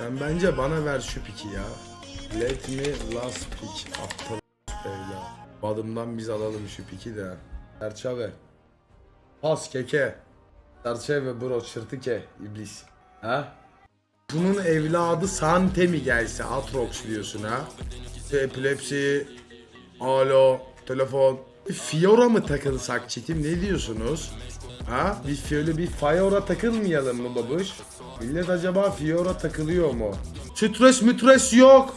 Sen bence bana ver şu piki ya. Let me last pick. Aptal evla. Badımdan biz alalım şu piki de. Serçave. Pas keke. Serçave bro çırtıke iblis. Ha? Bunun evladı Sante mi gelse Atrox diyorsun ha? Epilepsi, alo, telefon. Fiora mı takılsak çetim ne diyorsunuz? Ha? Bir şöyle bir Fiora takılmayalım mı babuş? Millet acaba Fiora takılıyor mu? Sütres mütres yok.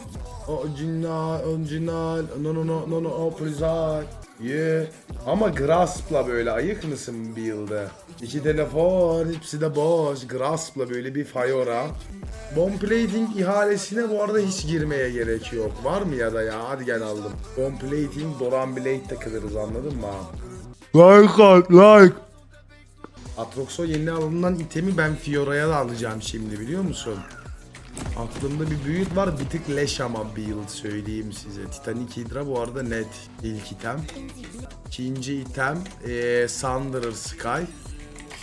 Orijinal, orijinal, no no no no no, oprizal. Yeah. Ama Grasp'la böyle ayık mısın bir yılda? İki telefon, hepsi de boş. Grasp'la böyle bir Fiora. Bomb plating ihalesine bu arada hiç girmeye gerek yok. Var mı ya da ya? Hadi gel aldım. Bomb plating, Doran Blade takılırız anladın mı? Like like. Atroxo yeni alınan itemi ben Fiora'ya da alacağım şimdi biliyor musun? Aklımda bir büyüt var bir tık leş ama build söyleyeyim size. Titanic Hydra bu arada net ilk item. İkinci item eee Sunderer Sky.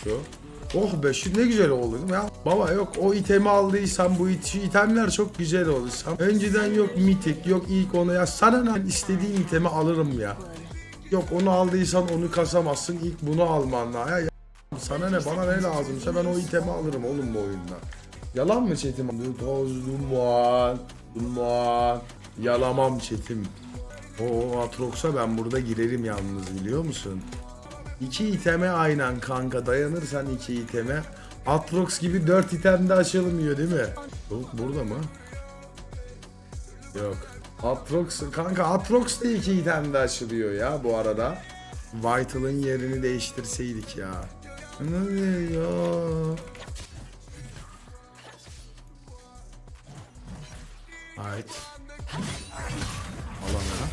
Şu. Oh be şu ne güzel oldu ya? Baba yok o itemi aldıysam bu it- itemler çok güzel olduysam. Önceden yok mitik yok ilk onu ya sana ne istediğin itemi alırım ya. Yok onu aldıysan onu kasamazsın ilk bunu alman lazım. Sana ne bana ne lazımsa ben o itemi alırım oğlum bu oyunda. Yalan mı çetim? Toz duman, duman. Yalamam çetim. O Atrox'a ben burada girerim yalnız biliyor musun? İki iteme aynen kanka dayanırsan iki iteme. Atrox gibi dört item de açılmıyor değil mi? Yok burada mı? Yok. Atrox kanka Atrox da iki item de açılıyor ya bu arada. Vital'ın yerini değiştirseydik ya. Ne diyor? Ait. Alana.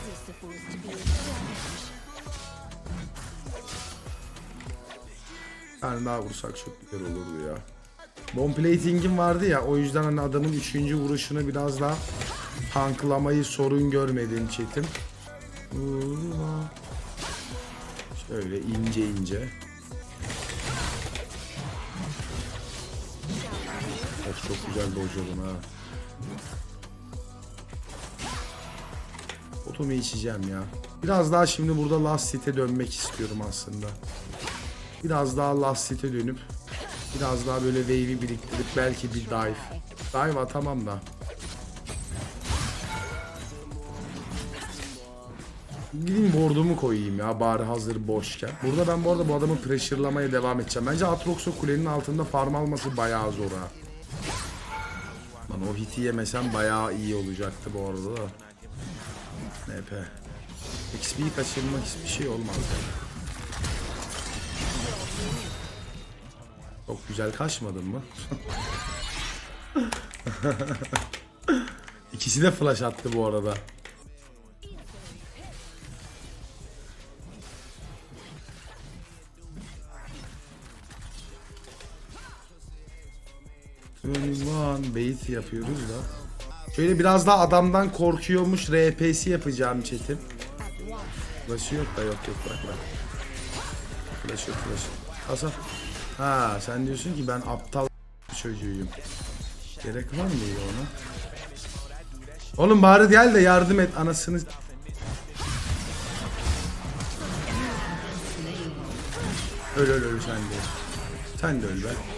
Yani daha vursak çok güzel olurdu ya. Bomb plating'im vardı ya o yüzden hani adamın üçüncü vuruşunu biraz daha tanklamayı sorun görmedim çetim. Şöyle ince ince. Çok güzel dojladım ha. Otomu içeceğim ya. Biraz daha şimdi burada Last Hit'e dönmek istiyorum aslında. Biraz daha Last Hit'e dönüp biraz daha böyle wave'i biriktirip belki bir dive. Dive atamam da. Gideyim board'umu koyayım ya bari hazır boşken. Burada ben bu arada bu adamı pressure'lamaya devam edeceğim. Bence Atrox'u kulenin altında farm alması bayağı zor ha. Lan o hit'i yemesem bayağı iyi olacaktı bu arada da. NP. XP'yi kaçırmak hiçbir şey olmaz. Çok güzel kaçmadın mı? İkisi de flash attı bu arada. Bait yapıyoruz da. Şöyle biraz daha adamdan korkuyormuş RP'si yapacağım chat'im. Flash'ı yok da yok yok bırak bırak. Flash yok flash yok. Ha sen diyorsun ki ben aptal çocuğuyum. Gerek var mıydı ona? Oğlum bari gel de yardım et anasını. Öl öl öl sen de. Sen de öl be.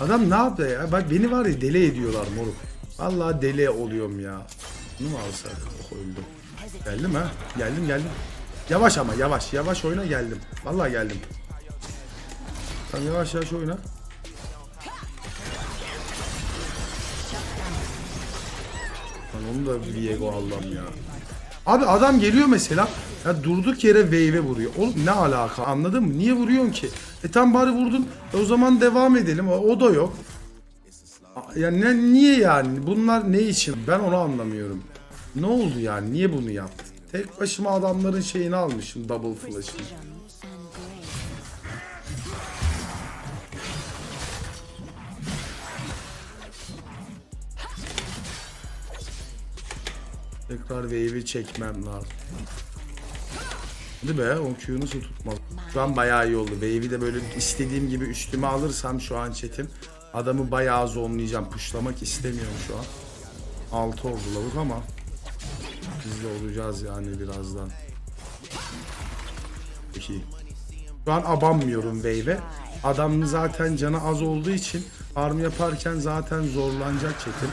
Adam ne yaptı ya? Bak beni var ya deli ediyorlar moruk. Vallahi deli oluyorum ya. Bunu mu alsak? Oh öldüm. Geldim ha. Geldim geldim. Yavaş ama yavaş. Yavaş oyna geldim. Vallahi geldim. Tamam yavaş yavaş oyna. Lan onu da Viego Allah'ım ya. Abi adam geliyor mesela ya durduk yere wave'e vuruyor. Oğlum ne alaka anladın mı? Niye vuruyorsun ki? E tam bari vurdun. E o zaman devam edelim. O, o da yok. Ya ne niye yani? Bunlar ne için? Ben onu anlamıyorum. Ne oldu yani? Niye bunu yaptın? Tek başıma adamların şeyini almışım double flash'ını. Tekrar wave'i çekmem lazım. Hadi be o Q nasıl tutmaz? Şu an bayağı iyi oldu. Wave'i de böyle istediğim gibi üstüme alırsam şu an chatim Adamı bayağı zonlayacağım. Puşlamak istemiyorum şu an. 6 oldu lavuk ama biz de olacağız yani birazdan. Peki. Şu an abanmıyorum wave'e. Adam zaten canı az olduğu için farm yaparken zaten zorlanacak çetin.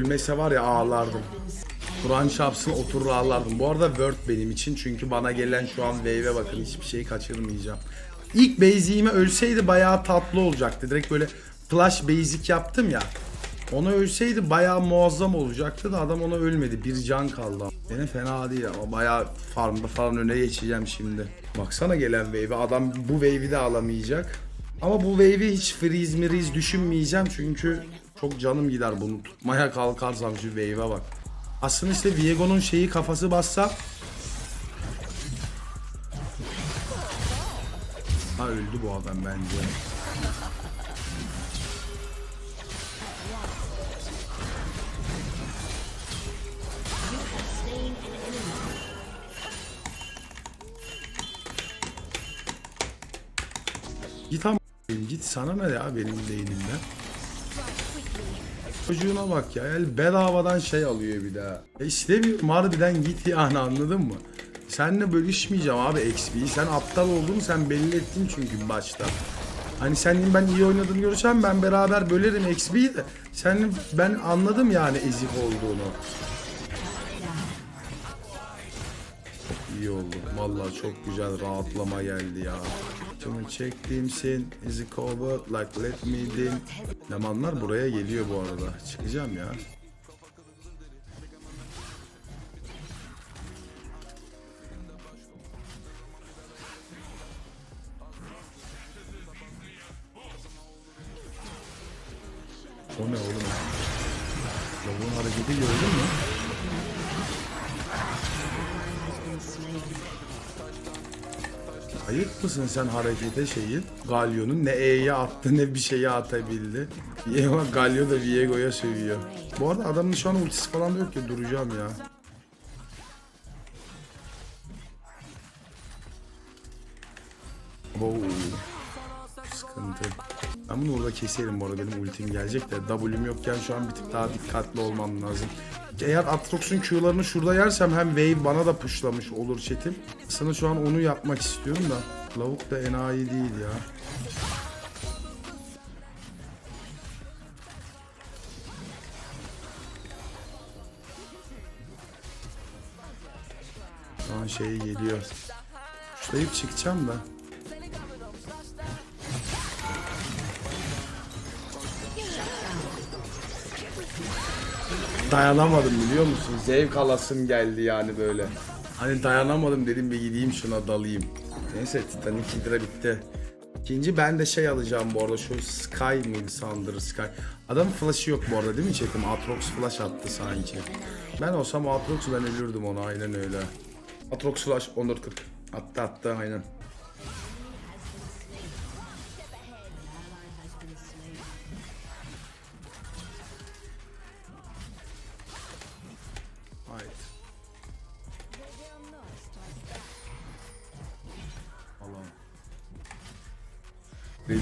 Ölmese var ya ağlardım. Kur'an çarpsın oturur ağlardım. Bu arada Word benim için çünkü bana gelen şu an wave'e bakın hiçbir şeyi kaçırmayacağım. İlk basic'ime ölseydi bayağı tatlı olacaktı. Direkt böyle flash basic yaptım ya. Ona ölseydi bayağı muazzam olacaktı da adam ona ölmedi. Bir can kaldı. Yine fena değil ama bayağı farmda falan öne geçeceğim şimdi. Baksana gelen wave'e. Adam bu wave'i de alamayacak. Ama bu wave'i hiç freeze miriz düşünmeyeceğim çünkü çok canım gider bunu tutmaya kalkarsam şu wave'e bak. Aslında işte Viego'nun şeyi kafası bassa Ha öldü bu adam bence. Git ama git sana ne ya benim değilimden. Çocuğuna bak ya. El bedavadan şey alıyor bir daha. E istemiyorum harbiden git yani anladın mı? Seninle bölüşmeyeceğim abi XP'yi. Sen aptal olduğunu sen belli ettin çünkü başta. Hani senin ben iyi oynadığını görsem ben beraber bölerim XP'yi de. Senin ben anladım yani ezik olduğunu. İyi oldu. Vallahi çok güzel rahatlama geldi ya. Tümü çektiğim sin is it covered like let me in. Lemanlar buraya geliyor bu arada. Çıkacağım ya. O ne oğlum? Lavuğun hareketi gördün mü? Ayıp mısın sen harekete şeyi? Galyon'un ne E'ye attı ne bir şeye atabildi. Viego Galio da Viego'ya sövüyor. Bu arada adamın şu an ultisi falan yok ya duracağım ya. Oo. Sıkıntı. Ben bunu orada keserim bu arada benim ultim gelecek de W'm yokken şu an bir tık daha dikkatli olmam lazım. Eğer Atrox'un Q'larını şurada yersem hem Wave bana da pushlamış olur chatim. Sana şu an onu yapmak istiyorum da Lavuk da enayi değil ya. Şu an şey geliyor. Şurayıp çıkacağım da. Dayanamadım biliyor musun? Zevk alasım geldi yani böyle. Hani dayanamadım dedim bir gideyim şuna dalayım. Neyse Titanic Hydra bitti. İkinci ben de şey alacağım bu arada şu Sky mıydı Thunder Sky. Adam flash'ı yok bu arada değil mi chatim? Atrox flash attı sanki. Ben olsam o Atrox'u ben ölürdüm ona aynen öyle. Atrox flash 14.40. Attı attı aynen.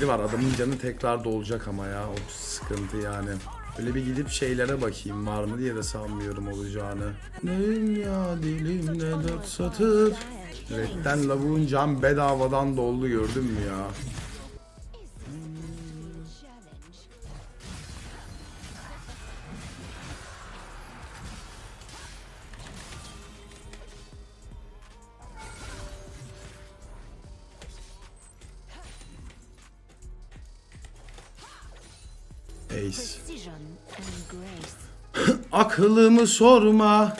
Var adamın canı tekrar dolacak ama ya o sıkıntı yani. Böyle bir gidip şeylere bakayım var mı diye de sanmıyorum olacağını. Dünya dilimde dört satır. Redden lavuğun can bedavadan doldu gördün mü ya? Ace. Akılımı sorma.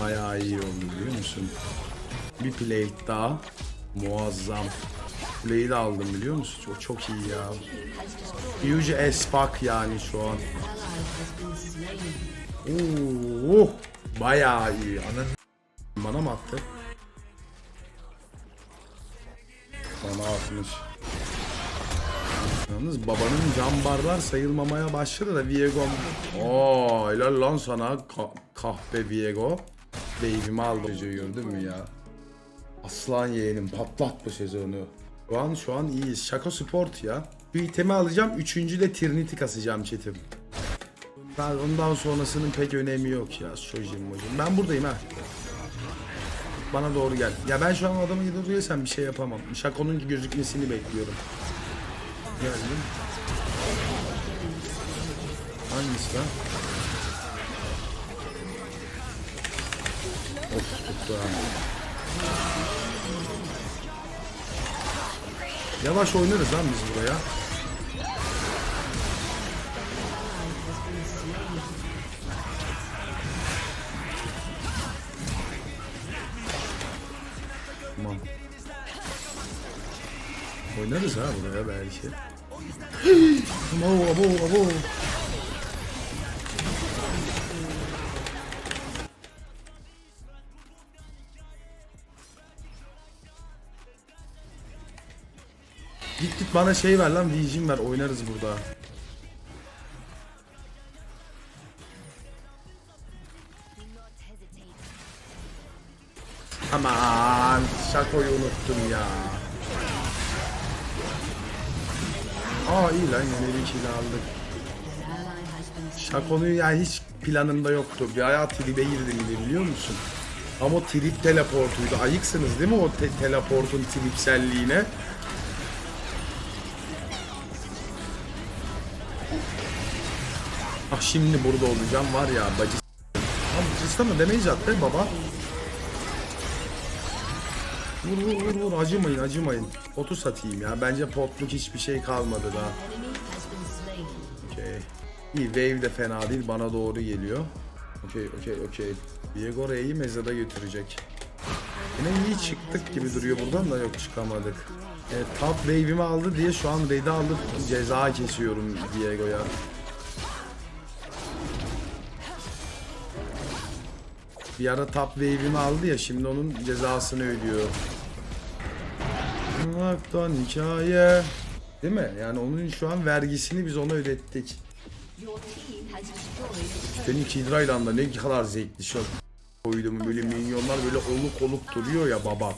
Bayağı iyi oldu biliyor musun? Bir plate daha. Muazzam. Play'i de aldım biliyor musun? Çok, çok iyi ya. Huge as fuck yani şu an. Oo, bayağı iyi. Ana bana mı attı? Bana atmış. Yalnız babanın cambarlar sayılmamaya başladı da Viego... Oo, helal lan sana Ka- kahpe Viego. Baby'mi aldı gördün mü ya? Aslan yeğenim patlat bu sezonu. Şu an şu an iyiyiz. Şaka Sport ya. Bir itemi alacağım. Üçüncü de Trinity kasacağım çetim. Ben ondan sonrasının pek önemi yok ya Sojin mojin. Ben buradayım ha. Bana doğru gel. Ya ben şu an adamı gidiyorsam bir şey yapamam. Şako'nun gözükmesini bekliyorum. Geldim. Hangisi lan? Of tuttu ha. Yavaş oynarız lan biz buraya. Tamam. Oynarız ha buraya belki. Abo abo abo. Bana şey ver lan Vision ver oynarız burada. Aman şakoyu unuttum ya. Aa iyi lan yine bir kill aldık. An ally has been slain. Şakonu yani hiç planımda yoktu. Bir hayat tribe girdim bir biliyor musun? Ama trip teleportuydu. Ayıksınız değil mi o te- teleportun tripselliğine? Şimdi burada olacağım var ya bacı Lan bacısı mı demeyiz attı baba. Vur vur vur vur acımayın acımayın. Potu satayım ya. Bence potluk hiçbir şey kalmadı daha. Okey. İyi wave de fena değil bana doğru geliyor. Okey okey okey. Diego Rey'i mezara götürecek. Yine iyi çıktık gibi duruyor buradan da yok çıkamadık. Evet, top wave'imi aldı diye şu an Red'i alıp ceza kesiyorum Diego'ya. Bir ara top wave'imi aldı ya şimdi onun cezasını ödüyor. Aktan hikaye. Değil mi? Yani onun şu an vergisini biz ona ödettik. Senin Kidra'yla da ne kadar zevkli şu koydum böyle minyonlar böyle oluk oluk duruyor ya babak.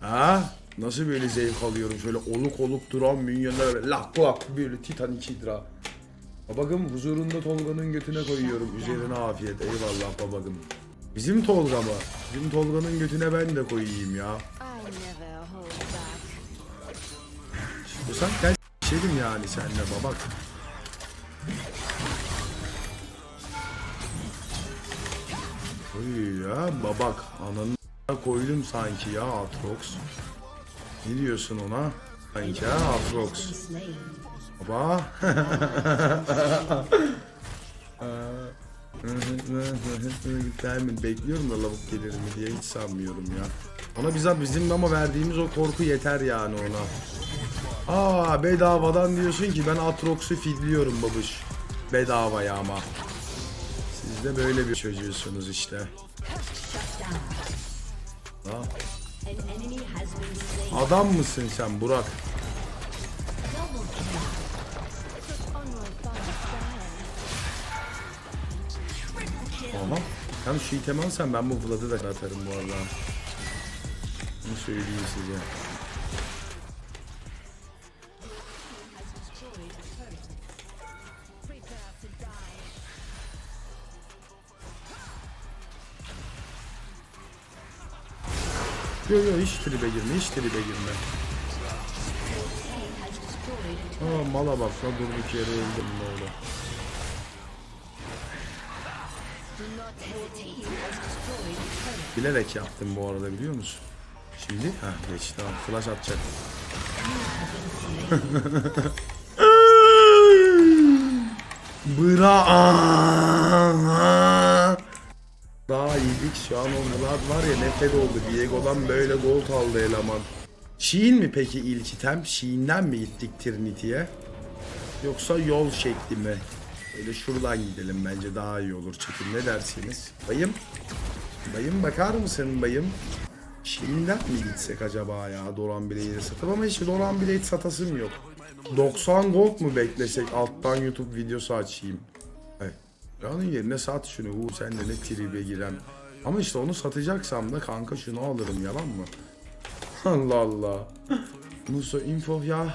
Ha? Nasıl böyle zevk alıyorum şöyle oluk oluk duran minyonlar lak lak böyle Titanic Hidra. Babagım huzurunda Tolga'nın götüne koyuyorum. Üzerine afiyet. Eyvallah babagım. Bizim Tolga mı? Bizim Tolga'nın götüne ben de koyayım ya. Bu sen gel s**elim yani senle babak. Oy ya babak ananı koydum sanki ya Atrox. Ne diyorsun ona? Sanki ha Atrox. Baba. Gelmedi bekliyorum da lavuk gelir mi diye hiç sanmıyorum ya. Ona bize bizim ama verdiğimiz o korku yeter yani ona. Aa bedavadan diyorsun ki ben Atrox'u fidliyorum babuş. Bedavaya ama. Siz de böyle bir çocuğusunuz işte. Ha. Adam mısın sen Burak? Sen şu itemi ben bu Vlad'ı da atarım bu arada. Bunu söyleyeyim size. Yo yo hiç tribe girme, hiç tribe girme. Aa mala bak la durduk yere öldüm ne oldu. Bilerek yaptım bu arada biliyor musun? Şimdi ha geçti tamam flash atacak. Bıra Daha iyiydik şu an o Vlad var ya nefret oldu. Diego'dan böyle gold aldı eleman. Sheen mi peki ilk item? Sheen'den mi gittik Trinity'ye? Yoksa yol şekli mi? Öyle şuradan gidelim bence daha iyi olur çekim ne dersiniz? Bayım. Bayım bakar mısın bayım? Şimdiden mi gitsek acaba ya Doran Blade'i satıp ama hiç Doran Blade satasım yok. 90 gold mu beklesek alttan YouTube videosu açayım. Ya onun yerine sat şunu. Uuu sen de ne tribe giren. Ama işte onu satacaksam da kanka şunu alırım yalan mı? Allah Allah. Musa info ya.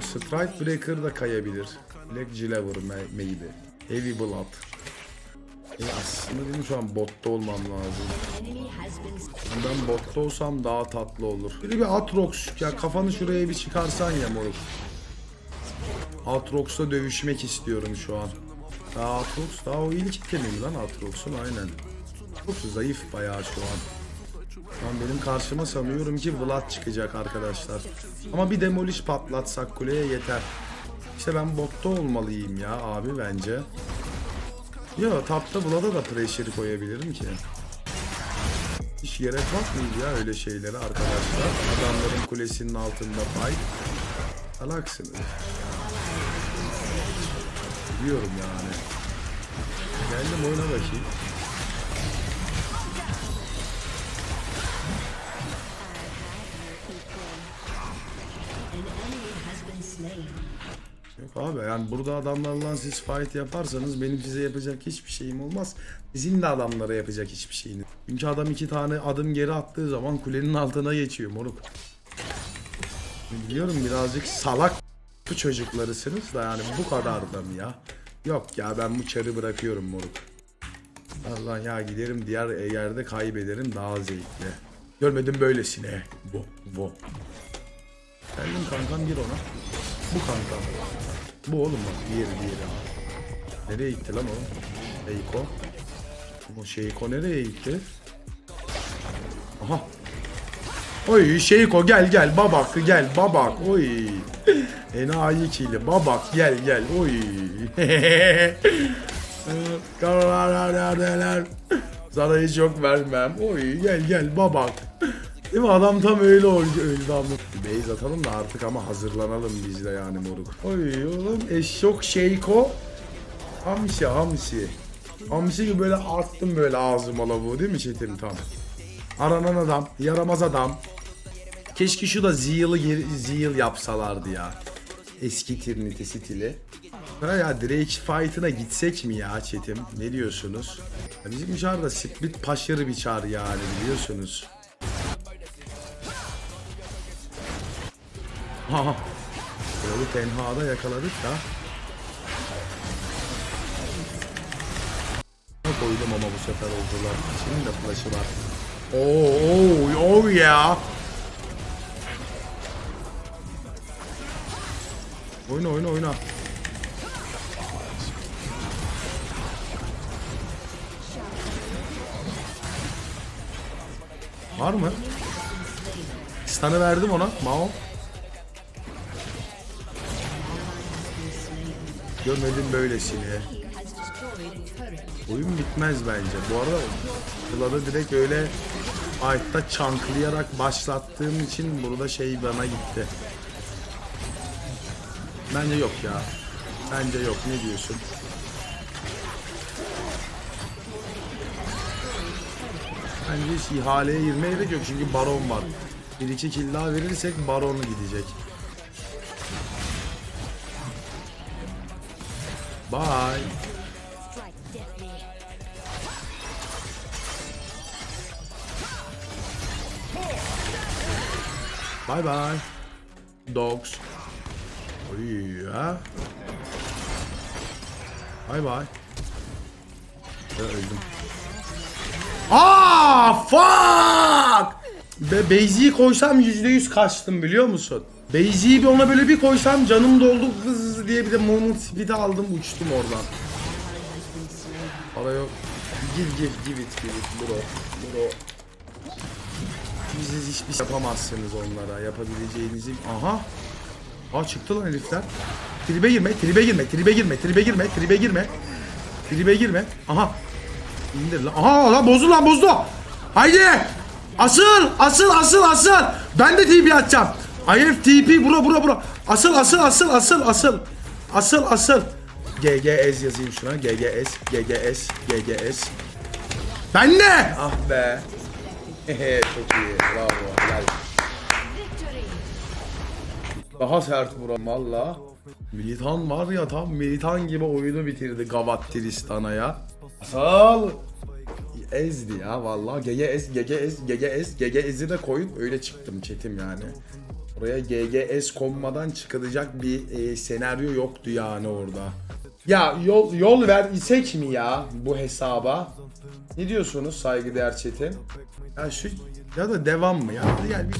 Strike Breaker da kayabilir. Black Gilever may- maybe. Heavy Blood. E aslında benim şu an botta olmam lazım. Ben botta olsam daha tatlı olur. Bir bir Atrox ya kafanı şuraya bir çıkarsan ya moruk. Atrox'la dövüşmek istiyorum şu an. Daha Atrox daha o ilk itemim lan Atrox'un aynen. Çok zayıf bayağı şu an. Şu an benim karşıma sanıyorum ki Vlad çıkacak arkadaşlar. Ama bir demolish patlatsak kuleye yeter. İşte ben botta olmalıyım ya abi bence. Yo tapta Vlad'a da pressure koyabilirim ki. Hiç gerek var mıydı ya öyle şeylere arkadaşlar? Adamların kulesinin altında fight. Salaksınız. Biliyorum yani. Geldim oyuna bakayım. Slain. Yok abi yani burada adamlarla siz fight yaparsanız benim size yapacak hiçbir şeyim olmaz. Sizin de adamlara yapacak hiçbir şeyiniz. Çünkü adam iki tane adım geri attığı zaman kulenin altına geçiyor moruk. Biliyorum birazcık salak bu çocuklarısınız da yani bu kadar da mı ya? Yok ya ben bu çarı bırakıyorum moruk. Allah ya giderim diğer yerde kaybederim daha zevkli. Görmedim böylesine. Bu, bu. Geldim kankam gir ona. Bu kankam. Bu oğlum bak diğeri diğeri abi. Nereye gitti lan o? Şeyko. Bu Şeyko nereye gitti? Aha. Oy Şeyko gel gel babak gel babak oy. Enayi kili babak gel gel oy. Kararlar Sana hiç yok vermem. Oy gel gel babak. Değil mi? Adam tam öyle öldü, ama. Beyz atalım da artık ama hazırlanalım biz de yani moruk. Oy oğlum eşşok şeyko. Hamsi hamsi. Hamsi gibi böyle attım böyle ağzıma lavuğu değil mi Çetin tam? Aranan adam, yaramaz adam. Keşke şu da Zeal'ı Zeal yapsalardı ya. Eski Trinity stili. Ha ya Drake fight'ına gitsek mi ya Çetim? Ne diyorsunuz? Ya bizim çar da split paşırı bir çar yani biliyorsunuz. Ha. Kralı tenhada yakaladık da. Koydum ama bu sefer oldular. Şimdi de flash'ı var. Oo, oo, oo ya. Oyna oyna oyna. Var mı? Stun'ı verdim ona. Mao. A turret. Oyun bitmez bence. Bu arada Vlad'ı direkt öyle fight'ta çanklayarak başlattığım için burada şey bana gitti. Bence yok ya. Bence yok. Ne diyorsun? Bence hiç ihaleye girmeye gerek yok çünkü baron var. Bir iki kill daha verirsek baronu gidecek. Bye. Bye bye. Dogs. Oy ya. Bye bye. Öldüm. Aa fuck! Be Beyzi'yi koysam %100 kaçtım biliyor musun? Beyzi'yi bir ona böyle bir koysam canım doldu hız diye bir de moment speed aldım uçtum oradan. Para yok. Give give give it give it bro. Bro. Siz hiçbir şey yapamazsınız onlara. Yapabileceğinizi... Aha. Aa çıktı lan herifler. Tribe girme, tribe girme, tribe girme, tribe girme, tribe girme. Tribe girme. Aha. İndir lan. Aha lan bozdu lan bozdu. Haydi. Asıl, asıl, asıl, asıl. Ben de TP atacağım. IF TP bura bura bura. Asıl, asıl, asıl, asıl, asıl. Asıl, asıl. GGS yazayım şuna. GGS, GGS, GGS. Ben ne? Ah be. Çok iyi. Bravo. Helal. Daha sert vuran valla. Militan var ya tam militan gibi oyunu bitirdi Gavat Tristan'a ya. Asal. Ezdi ya valla. GGS, GGS, GGS, GGS'i de koyup öyle çıktım chatim yani. Oraya GGS konmadan çıkılacak bir e, senaryo yoktu yani orada. Ya yol yol ver isek mi ya bu hesaba? Ne diyorsunuz saygıdeğer chatim? Ya şu ya da devam mı ya? Hadi gel bir